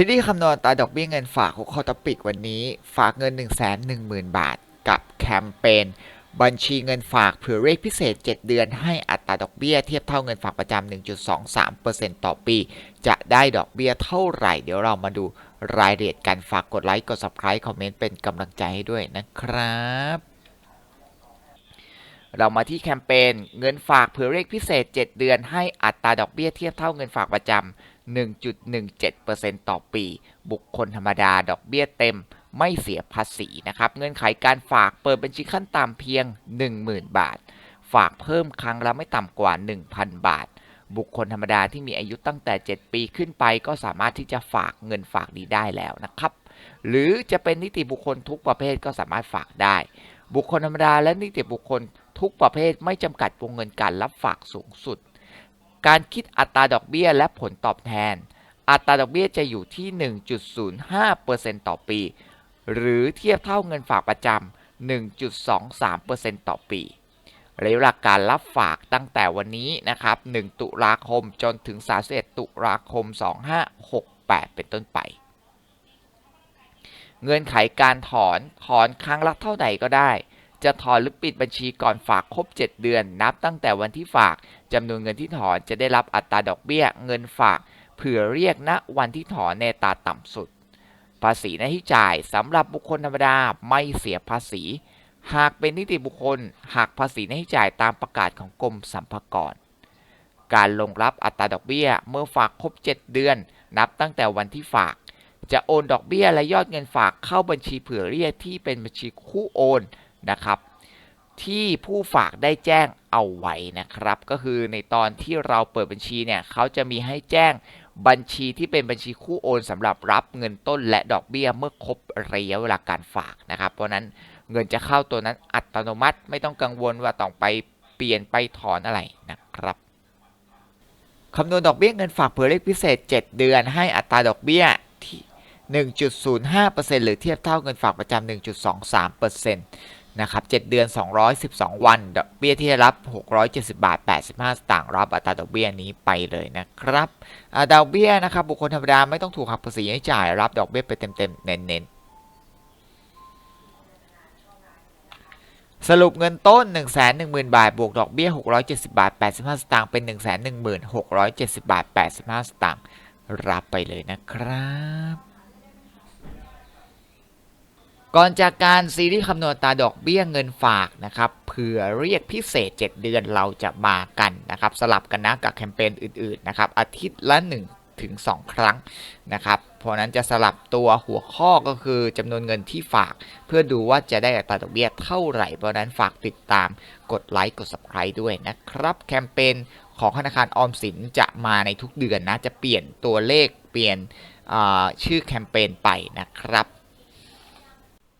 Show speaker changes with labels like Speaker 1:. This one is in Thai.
Speaker 1: ซีรีส์คำนวณตาดอกเบี้ยเงินฝากหัวข้อตปิกวันนี้ ฝากเงิน 1 1 0 0 0 0 บาท กับแคมเปญบัญชีเงินฝากเผื่อเรกพิเศษ 7 เดือนให้อัตราดอกเบี้ยเทียบเท่าเงินฝากประจำ 1.23%ต่อปี จะได้ดอกเบี้ยเท่าไหร่ เดี๋ยวเรามาดูรายละเอียดกันฝากกดไลค์กด subscribe คอมเมนต์เป็นกำลังใจให้ด้วยนะครับ เรามาที่แคมเปญเงินฝากเผื่อเรกพิเศษ 7 เดือนให้อัตราดอกเบี้ยเทียบเท่าเงินฝากประจำ 1.17%ต่อปี บุคคลธรรมดาดอกเบี้ยเต็มไม่เสียภาษีนะครับ เงื่อนไขการฝากเปิดบัญชีขั้นต่ำเพียง 10,000 บาท ฝากเพิ่มครั้งละไม่ต่ำกว่า 1,000 บาท บุคคลธรรมดาที่มีอายุตั้งแต่ 7 ปีขึ้นไป ก็สามารถที่จะฝากเงินฝากนี้ได้แล้วนะครับ หรือจะเป็นนิติบุคคลทุกประเภทก็สามารถฝากได้ บุคคลธรรมดาและนิติบุคคลทุกประเภทไม่จำกัดวงเงินการรับฝากสูงสุด การคิดอัตราดอกเบี้ยและผลตอบแทน อัตราดอกเบี้ยจะอยู่ที่ 1.05%ต่อปี หรือเทียบเท่าเงินฝากประจำ 1.23%ต่อปีระยะเวลาการรับฝากตั้งแต่วันนี้นะครับ 1 ตุลาคมจนถึง 31 ตุลาคม 2568 เป็นต้นไป เงื่อนไขการถอน ถอนครั้งละเท่าไหร่ก็ได้ จะถอนหรือปิดบัญชีก่อนฝากครบ 7 เดือน นับตั้งแต่วันที่ฝากจำนวนเงินที่ถอนจะได้รับอัตราดอกเบี้ย เงินฝากเผื่อเรียกณวันที่ถอนในตาต่ำสุด ภาษีหน้าที่จ่ายสำหรับบุคคลธรรมดาไม่เสียภาษี หากเป็นนิติบุคคลหักภาษีหน้าที่จ่ายตามประกาศของกรมสรรพากรการลงรับอัตราดอกเบี้ย เมื่อฝากครบ 7 เดือน นับตั้งแต่วันที่ฝาก จะโอนดอกเบี้ยและยอดเงินฝากเข้าบัญชีเผื่อเรียกที่เป็นบัญชีคู่โอน นะครับ ที่ผู้ฝากได้แจ้งเอาไว้นะครับ ก็คือในตอนที่เราเปิดบัญชีเนี่ยเขาจะมีให้แจ้งบัญชีที่เป็นบัญชีคู่โอนสำหรับรับเงินต้นและดอกเบี้ยเมื่อครบระยะเวลาการฝากนะครับ เพราะนั้นเงินจะเข้าตัวนั้นอัตโนมัติไม่ต้องกังวลว่าต้องไปเปลี่ยนไปถอนอะไรนะครับคำนวณดอกเบี้ยเงินฝากเผื่อเลขพิเศษ 7 เดือน ให้อัตราดอกเบี้ยที่ 1.05%หรือเทียบเท่าเงินฝากประจำ1.23% นะครับ 7 เดือน 212 วันดอกเบี้ยที่ได้รับ 670 บาท 85 สตางค์รับอัตราดอกเบี้ยนี้ไปเลยนะครับอ่าดอกเบี้ยนะครับ บุคคลธรรมดาไม่ต้องถูกหักภาษีให้จ่ายรับดอกเบี้ยไปเต็มๆ เน้นๆสรุปเงินต้น 110,000 บาท บวกดอกเบี้ย 670 บาท 85 สตางค์เป็น 11670 บาท 85 สตางค์รับไปเลยนะครับ ก่อนจากการซีรีส์คำนวณตาดอกเบี้ยเงินฝากนะครับเผื่อเรียกพิเศษ 7 เดือนเราจะมากันนะครับสลับกันนะกับแคมเปญอื่นๆนะครับอาทิตย์ละ1ถึง2ครั้งนะครับเพราะนั้นจะสลับตัวหัวข้อก็คือจำนวนเงินที่ฝาก เพื่อดูว่าจะได้อัตราดอกเบี้ยเท่าไหร่เพราะนั้นฝากติดตามกดไลค์กด subscribe ด้วยนะครับแคมเปญของธนาคารออมสินจะมาในทุกเดือนนะจะเปลี่ยนตัวเลขเปลี่ยนชื่อแคมเปญไปนะครับ